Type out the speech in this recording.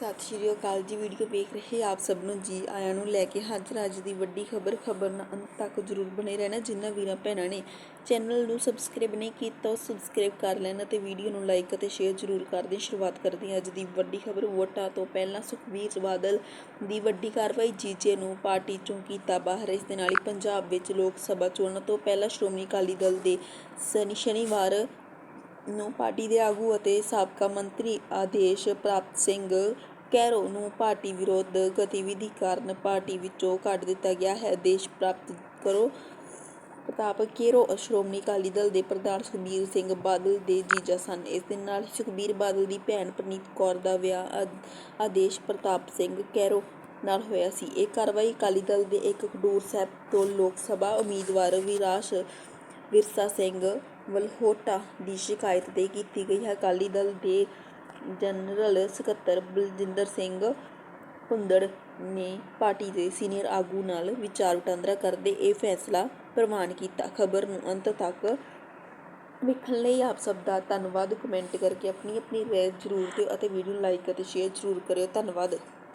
ਸਤਿ ਸ਼੍ਰੀ ਅਕਾਲ ਜੀ, ਵੀਡੀਓ ਵੇਖ ਰਹੇ ਆਪ ਸਭ ਨੂੰ ਜੀ ਆਇਆਂ ਨੂੰ ਲੈ ਕੇ ਹਾਜ਼ਰ ਅੱਜ ਦੀ ਵੱਡੀ ਖਬਰ ਖਬਰ ਨਾਲ ਅੰਤ ਤੱਕ ਜਰੂਰ ਬਣੇ ਰਹਿਣਾ ਜਿਨ੍ਹਾਂ ਵੀਰਾਂ ਭੈਣਾਂ ਨੇ। ਚੈਨਲ ਨੂੰ ਸਬਸਕ੍ਰਾਈਬ ਨਹੀਂ ਕੀਤਾ, ਉਹ ਸਬਸਕ੍ਰਾਈਬ ਕਰ ਲੈਣ ਅਤੇ ਵੀਡੀਓ ਨੂੰ ਲਾਈਕ ਅਤੇ ਸ਼ੇਅਰ ਜਰੂਰ ਕਰ ਦੇਣ। ਸ਼ੁਰੂਆਤ ਕਰਦੇ ਹਾਂ ਅੱਜ ਦੀ ਵੱਡੀ ਖਬਰ। ਵੋਟਾਂ ਤੋਂ ਪਹਿਲਾਂ ਸੁਖਬੀਰ ਬਾਦਲ ਦੀ ਵੱਡੀ ਕਾਰਵਾਈ, ਜੀਜੇ ਨੂੰ ਪਾਰਟੀ ਚੋਂ ਕੀਤਾ ਬਾਹਰ। ਇਸ ਦੇ ਨਾਲ ਹੀ ਪੰਜਾਬ ਵਿੱਚ ਲੋਕ ਸਭਾ ਚੋਣਾਂ ਤੋਂ ਪਹਿਲਾਂ ਸ਼੍ਰੋਮਣੀ ਅਕਾਲੀ ਦਲ ਦੇ ਸ਼ਨੀ ਸ਼ਨੀਵਾਰ ਨੂੰ ਪਾਰਟੀ ਦੇ ਆਗੂ ਅਤੇ ਸਾਬਕਾ ਮੰਤਰੀ ਆਦੇਸ਼ ਪ੍ਰਾਪਤ ਸਿੰਘ ਕੈਰੋ ਨੂੰ ਪਾਰਟੀ ਵਿਰੋਧ ਗਤੀਵਿਧੀ ਕਾਰਨ ਪਾਰਟੀ ਵਿੱਚੋਂ ਕੱਢ ਦਿੱਤਾ ਗਿਆ ਹੈ। ਦੇਸ਼ ਪ੍ਰਾਪਤ ਕਰੋ ਪ੍ਰਤਾਪ ਕੇਰੋ, ਸ਼੍ਰੋਮਣੀ ਅਕਾਲੀ ਦਲ ਦੇ ਪ੍ਰਧਾਨ ਸੁਖਬੀਰ ਸਿੰਘ ਬਾਦਲ ਦੇ ਜੀਜਾ ਸਨ। ਇਸ ਦੇ ਨਾਲ ਸੁਖਬੀਰ ਬਾਦਲ ਦੀ ਭੈਣ ਪ੍ਰਨੀਤ ਕੌਰ ਦਾ ਵਿਆਹ ਆਦੇਸ਼ ਪ੍ਰਤਾਪ ਸਿੰਘ ਕੈਰੋ ਨਾਲ ਹੋਇਆ ਸੀ। ਇਹ ਕਾਰਵਾਈ ਅਕਾਲੀ ਦਲ ਦੇ ਇੱਕ ਖਡੂਰ ਸਾਹਿਬ ਤੋਂ ਲੋਕ ਸਭਾ ਉਮੀਦਵਾਰ ਵਿਰਾਸ਼ ਵਿਰਸਾ ਸਿੰਘ ਵਲਹੋਟਾ ਦੀ ਸ਼ਿਕਾਇਤ ਤੇ ਕੀਤੀ ਗਈ। ਹੈ ਅਕਾਲੀ ਦਲ ਦੇ ਜਨਰਲ ਸਕੱਤਰ ਬਲਜਿੰਦਰ ਸਿੰਘ ਭੁੰਦੜ ਨੇ ਪਾਰਟੀ ਦੇ ਸੀਨੀਅਰ ਆਗੂ ਨਾਲ ਵਿਚਾਰ ਵਟਾਂਦਰਾ ਕਰਦੇ ਇਹ ਫੈਸਲਾ ਪ੍ਰਵਾਨ ਕੀਤਾ। ਖਬਰ ਨੂੰ ਅੰਤ ਤੱਕ ਵੇਖਣ ਲਈ ਆਪ ਸਭ ਦਾ ਧੰਨਵਾਦ। ਕਮੈਂਟ ਕਰਕੇ ਆਪਣੀ ਆਪਣੀ ਰਾਏ ਜ਼ਰੂਰ ਦਿਓ ਅਤੇ ਵੀਡੀਓ ਨੂੰ ਲਾਈਕ ਅਤੇ ਸ਼ੇਅਰ ਜ਼ਰੂਰ ਕਰਿਓ। ਧੰਨਵਾਦ।